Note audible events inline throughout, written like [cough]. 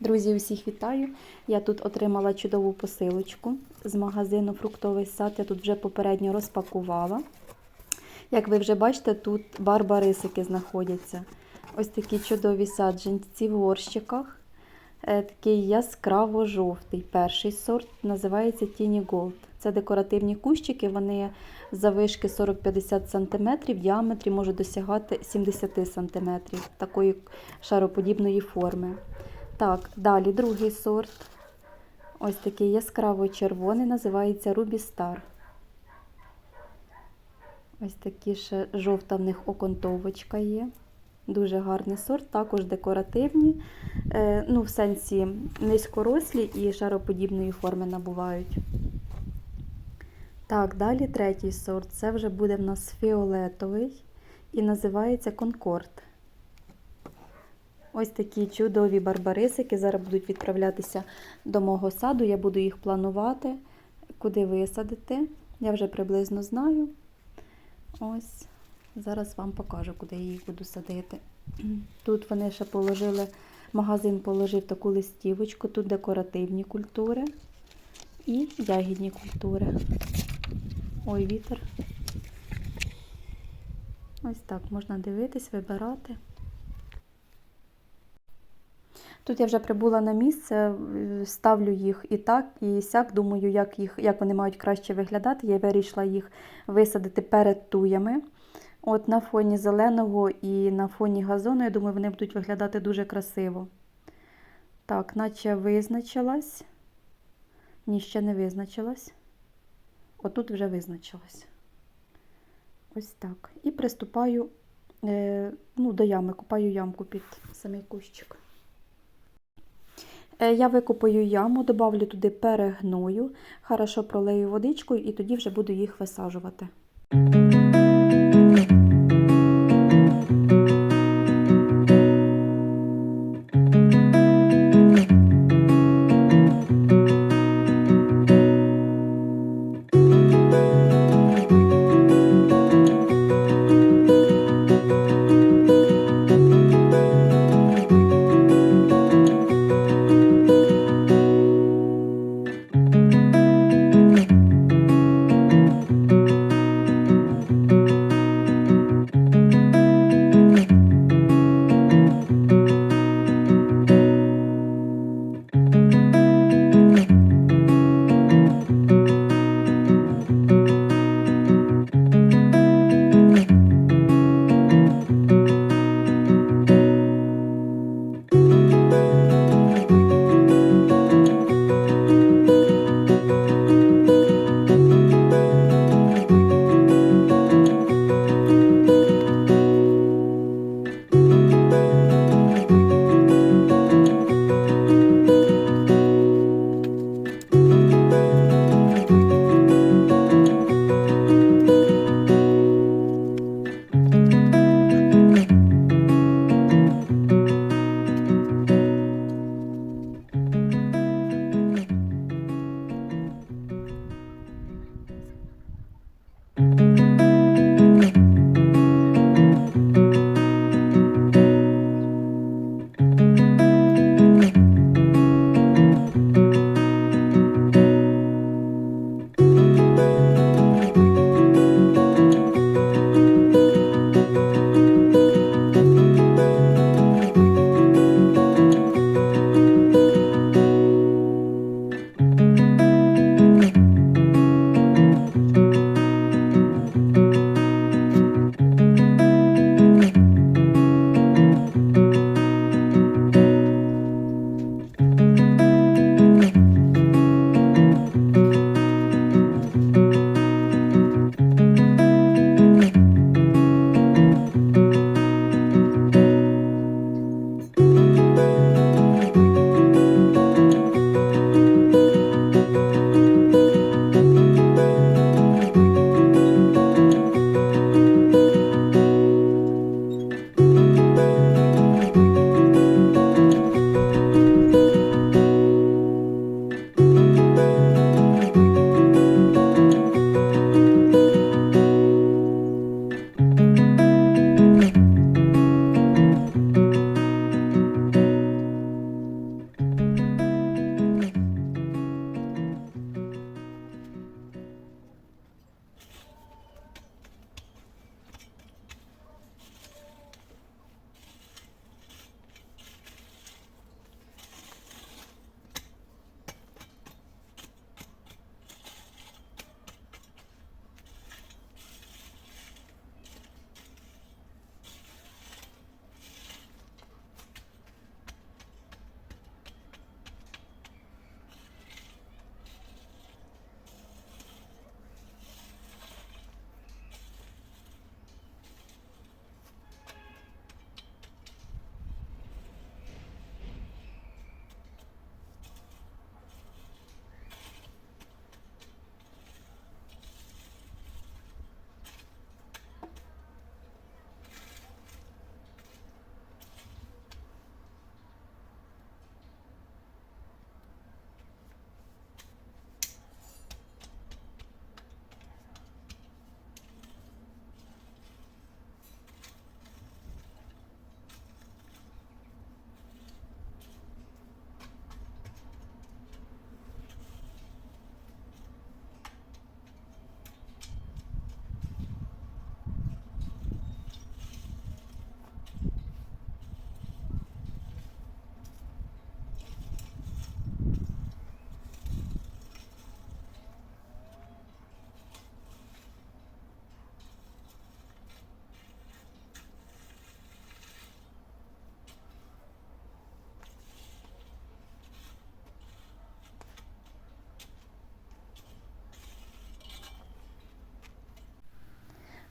Друзі, усіх вітаю! Я тут отримала чудову посилочку з магазину Фруктовий сад. Я тут вже попередньо розпакувала. Як ви вже бачите, тут барбарисики знаходяться. Ось такі чудові саджанці в горщиках. Е, Такий яскраво-жовтий. Перший сорт називається Tiny Gold. Це декоративні кущики, вони завишки 40-50 см, в діаметрі можуть досягати 70 см такої шароподібної форми. Так, далі другий сорт. Ось такий яскраво червоний, називається Ruby Star. Ось такі ще жовта в них окантовочка є. Дуже гарний сорт, також декоративні, е, ну, в сенсі низькорослі і шароподібної форми набувають. Так, далі третій сорт. Це вже буде в нас фіолетовий і називається Конкорд. Ось такі чудові барбарисики. Зараз будуть відправлятися до мого саду. Я буду їх планувати, куди висадити. Я вже приблизно знаю. Ось, зараз вам покажу, куди я їх буду садити. [clears throat] Тут вони ще положили, магазин положив таку листівочку, тут декоративні культури і ягідні культури. Ой, вітер. Ось так можна дивитись, вибирати. Тут я вже прибула на місце, ставлю їх і так, і сяк. Думаю, як, їх, як вони мають краще виглядати. Я вирішила їх висадити перед туями. От На фоні зеленого і на фоні газону, я думаю, вони будуть виглядати дуже красиво. Так, наче визначилась. Ні, ще не визначилась. Отут вже визначилась. Ось так. І приступаю е, ну, до ями, купаю ямку під самий кущик. Е, Я викопаю яму, добавлю туди перегною, хорошо пролею водичкою і тоді вже буду їх висаджувати.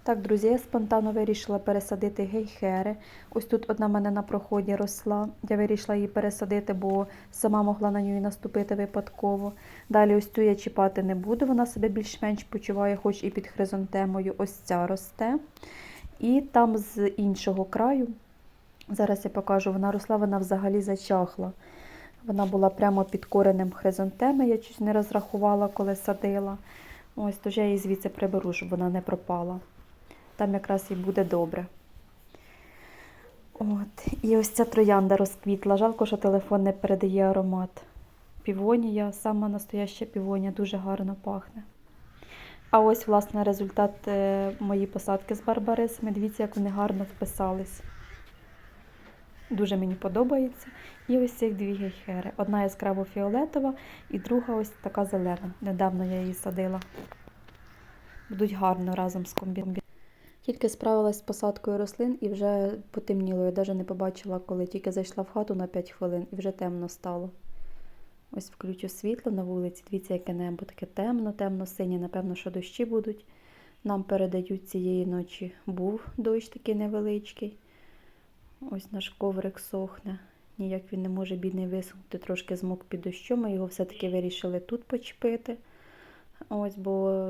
Так, друзі, я спонтанно вирішила пересадити гейхери. Ось тут одна мене на проході росла. Я вирішила її пересадити, бо сама могла на нього наступити випадково. Далі ось цю я чіпати не буду, вона себе більш-менш почуває, хоч і під хризантемою. Ось ця росте. І там з іншого краю, зараз я покажу, вона росла, вона взагалі зачахла. Вона була прямо під коренем хризантеми, я чуть не розрахувала, коли садила. Ось, тож я її звідси приберу, щоб вона не пропала. Там якраз і буде добре. От. І ось ця троянда розквітла. Жалко, що телефон не передає аромат. Півонія, сама настояща півонія, дуже гарно пахне. А ось, власне, результат е, моєї посадки з барбарисами. Дивіться, як вони гарно вписались. Дуже мені подобається. І ось цих дві гейхери. Одна яскраво фіолетова і друга ось така зелена. Недавно я її садила. Будуть гарно разом з комбі. Тільки справилась з посадкою рослин і вже потемніло. Я навіть не побачила, коли тільки зайшла в хату на 5 хвилин і вже темно стало. Ось включу світло на вулиці. Дивіться, яке небо таке темно, темно-синє. Напевно, що дощі будуть. Нам передають цієї ночі був дощ такий невеличкий. Ось наш коврик сохне. Ніяк він не може бідний висохнути, трошки змок під дощом. Ми його все-таки вирішили тут почепити. Ось, бо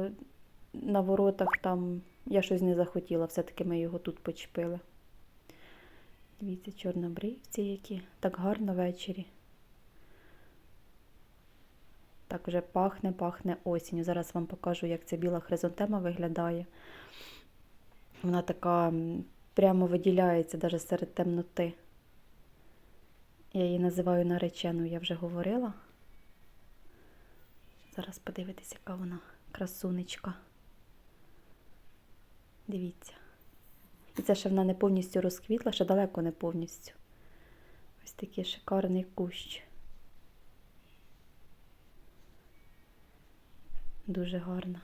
на воротах там я щось не захотіла, все-таки ми його тут почепили. Дивіться, чорнобривці які. Так гарно ввечері. Так вже пахне, пахне осінню. Зараз вам покажу, як ця біла хризантема виглядає. Вона така прямо виділяється навіть серед темноти. Я її називаю нареченою, я вже говорила. Зараз подивитися, яка вона красунечка. Дивіться. І це ще вона не повністю розквітла, ще далеко не повністю. Ось такий шикарний кущ. Дуже гарна.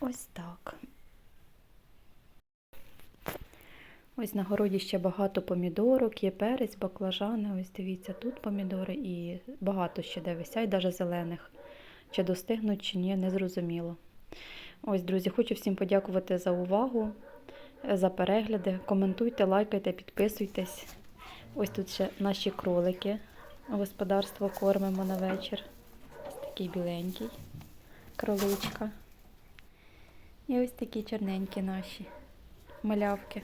Ось так. Ось на городі ще багато помідорок, є перець, баклажани. Ось дивіться, тут помідори і багато ще де висять, навіть зелених. Чи достигнуть, чи ні, не зрозуміло. Ось, друзі, хочу всім подякувати за увагу, е, за перегляди. Коментуйте, лайкайте, підписуйтесь. Ось тут ще наші кролики. Господарство кормимо на вечір. Ось такий біленький кроличка. І ось такі чорненькі наші малявки.